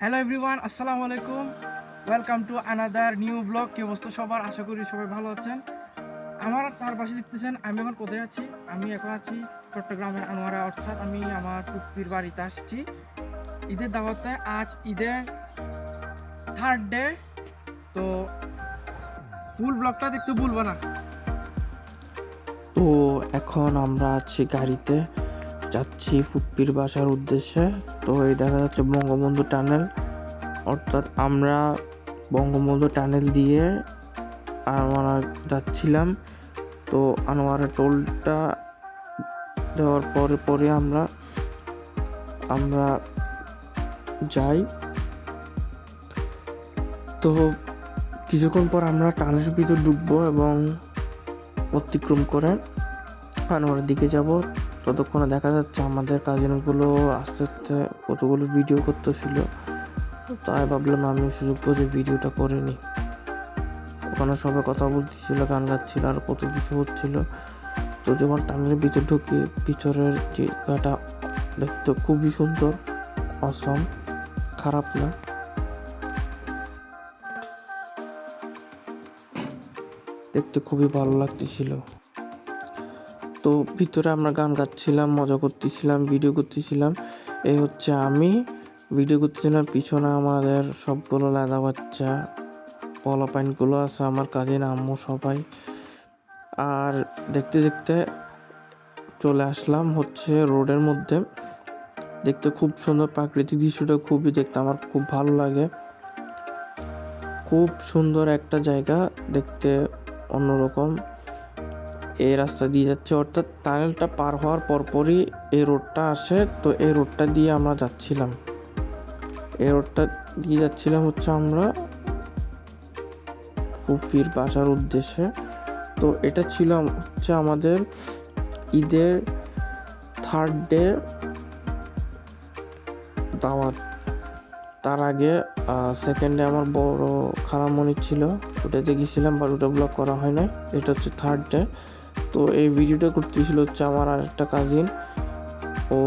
Hello everyone আসসালামু আলাইকুম welcome to another new blog কি অবস্থা সবার? আশা করি সবাই ভালো আছেন। আমার তার পাশে দেখতেছেন, আমি এখন কোথায় আছি? আমি এখন আছি চট্টগ্রামের আনোয়ারা, অর্থাৎ আমি আমার টুপির বাড়িতে আসছি। ঈদের দাওয়াতে আজ ঈদের থার্ড ডে তো ফুল ব্লগটা দেখতে ভুলবো না। তো এখন আমরা আছি গাড়িতে। যাচ্ছি ফুটপির বাসার উদ্দেশ্যে। তো এই দেখা যাচ্ছে বঙ্গবন্ধু টানেল। অর্থাৎ আমরা বঙ্গবন্ধু টানেল দিয়ে আমরা যাচ্ছিলাম। তো আনোয়ারা টোলটা দেওয়ার পরে পরে আমরা আমরা যাই। তো কিছুক্ষণ পর আমরা টানেলের ভিতর ঢুকবো এবং অতিক্রম করে আনোয়ারের দিকে যাব। ততক্ষণে দেখা যাচ্ছে আমাদের কাজিনগুলো আস্তে আস্তে কতগুলো ভিডিও করতেছিল। তাই ভাবলাম আমি সুযোগ করে ভিডিওটা করে নিই। ওখানে সবাই কথা বলতেছিল, গান গাচ্ছিল, আর কত কিছু হচ্ছিল। তো যখন টানেলের ভিতর ঢুকি, ভিতরের জায়গাটা দেখতে খুবই সুন্দর অসম খারাপ না। দেখতে খুবই ভালো লাগতেছিল। তো ভিতরে আমরা গান গাচ্ছিলাম, মজা করতেছিলাম ভিডিও করতেছিলাম। এই হচ্ছে আমি। ভিডিও করতেছিলাম, পিছনে আমাদের সবগুলো লাদা বাচ্চা পলা পাইনগুলো আছে, আমার কাজিন আম্মু সবাই। আর দেখতে দেখতে চলে আসলাম হচ্ছে রোডের মধ্যে। দেখতে খুব সুন্দর, প্রাকৃতিক দৃশ্যটা খুবই দেখতে, আমার খুব ভালো লাগে। খুব সুন্দর একটা জায়গা, দেখতে অন্যরকম। এই রাস্তা দিয়ে যাচ্ছে, অর্থাৎ টানেলটা পার হওয়ার পরপরই এই রোডটা আসে। তো এই রোডটা দিয়ে আমরা যাচ্ছিলাম। এই রোডটা দিয়ে যাচ্ছিলাম হচ্ছে আমরা ফুফির বাসার উদ্দেশ্যে। তো এটা ছিল হচ্ছে আমাদের ঈদের থার্ড ডে দাওয়াত। তার আগে সেকেন্ডে আমার বড় খারামণি ছিল। ওটাতে গেছিলাম বাট ওটা ব্লগ করা হয় নাই। এটা হচ্ছে থার্ড ডে তো এই ভিডিওটা করতেছিল হচ্ছে আমার আর একটা কাজিন ও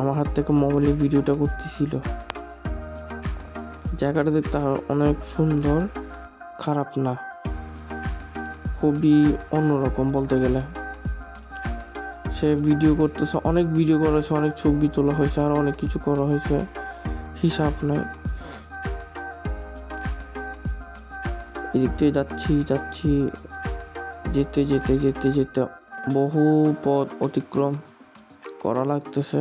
আমার হাত থেকে মোবাইলে ভিডিওটা করতেছিল। জায়গাটা দেখতে অনেক সুন্দর, খারাপ না। খুবই অন্যরকম বলতে গেলে। সে ভিডিও করতেছে, অনেক ভিডিও করা হয়েছে, অনেক ছবি তোলা হয়েছে, আর অনেক কিছু করা হয়েছে। হিসাব নাই। এদিক দিয়ে যাচ্ছি যাচ্ছি। যেতে যেতে যেতে যেতে বহু পথ অতিক্রম করা লাগতেছে।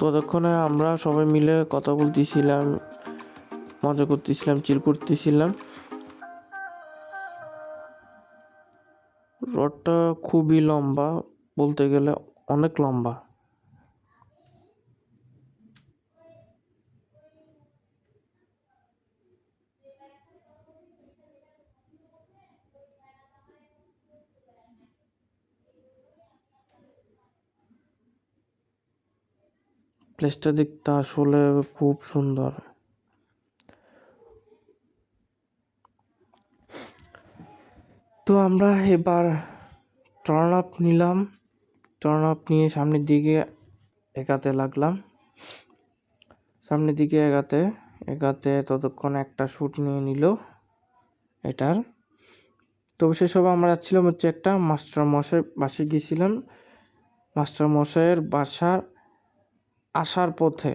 ততক্ষণে আমরা সবাই মিলে কথা বলতেছিলাম, মজা করতেছিলাম চিল করতেছিলাম। রডটা খুবই লম্বা, বলতে গেলে অনেক লম্বা। প্লেসটা দেখতে আসলে খুব সুন্দর। তো আমরা এবার টার্ন আপ নিলাম। টার্ন আপ নিয়ে সামনের দিকে এগাতে লাগলাম। সামনের দিকে এগাতে এগাতে ততক্ষণ একটা শ্যুট নিয়ে নিল এটার। তো সেসব আমরা যাচ্ছিলাম হচ্ছে একটা মাস্টার মশাই বাসে গিয়েছিলাম। মাস্টার মশাইয়ের বাসার আসার পথে,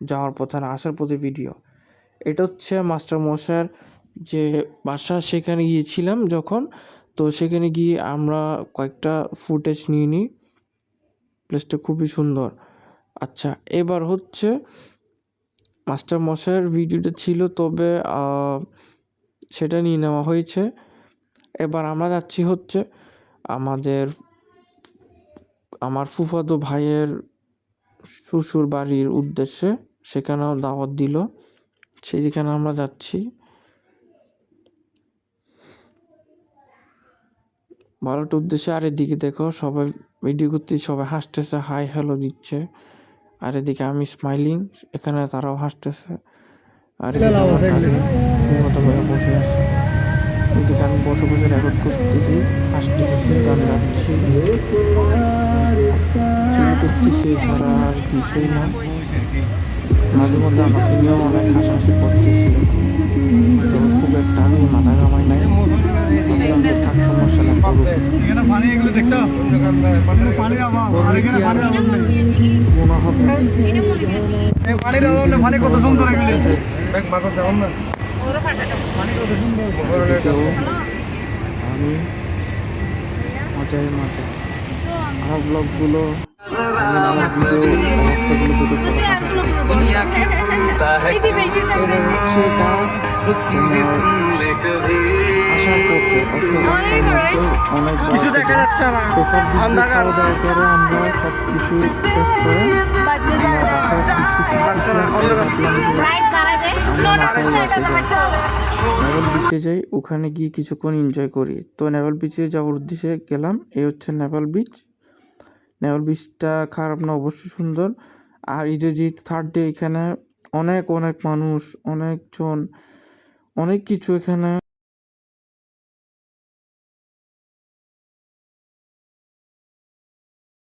যাওয়ার পথে না, আসার পথে ভিডিও এটা হচ্ছে মাস্টার মশাইয়ের যে বাসা সেখানে গিয়েছিলাম যখন, তো সেখানে গিয়ে আমরা কয়েকটা ফুটেজ নিয়ে নিই। প্লেসটা খুবই সুন্দর। আচ্ছা এবার হচ্ছে মাস্টার মশাইয়ের ভিডিওটা ছিল, তবে সেটা নিয়ে নেওয়া হয়েছে। এবার আমরা যাচ্ছি হচ্ছে আমাদের, আমার ফুফাতো ভাইয়ের শ্বশুর বাড়ির উদ্দেশ্যে সেখানেও দাওয়াত দিল। সেখানে আমরা যাচ্ছি। ভালোটা উদ্দেশ্যে আর এদিকে দেখো, সবাই ভিডিও করতে সবাই হাসতেছে, হাই হ্যালো দিচ্ছে। আর এদিকে আমি স্মাইলিং এখানে তারাও হাসতেছে। আর এদিকে বসে আছে। ওইদিকে আমি বসে বসে রেকর্ড করতেছি, হাসতেছি, গান গাচ্ছি। চিল করতেছি এছাড়া আর কিছুই না। মাঝে মধ্যে আমাকে নিয়েও অনেক হাসাহাসি করতেছিল। তো খুব একটা আমি মাথা কামাই নাই। থাক সমস্যা না মনে হবে পানি কত সুন্দর আমি মজায় মজা আমার ব্লগগুলো আমি আমার ভিডিও অবস্থাগুলো দুটো অনেক তো সব দিক খাওয়া দাওয়া করে আমরা সব কিছু শেষ করে। নেভাল বিচে যাই ওখানে গিয়ে কিছুক্ষণ এনজয় করি। তো নেভাল বিচে যাওয়ার উদ্দেশ্যে গেলাম এই হচ্ছে নেভাল বিচ নেভাল বিচটা খারাপ না অবশ্যই সুন্দর। আর ঈদের যে থার্ড ডে এখানে অনেক অনেক মানুষ, অনেকজন, অনেক কিছু এখানে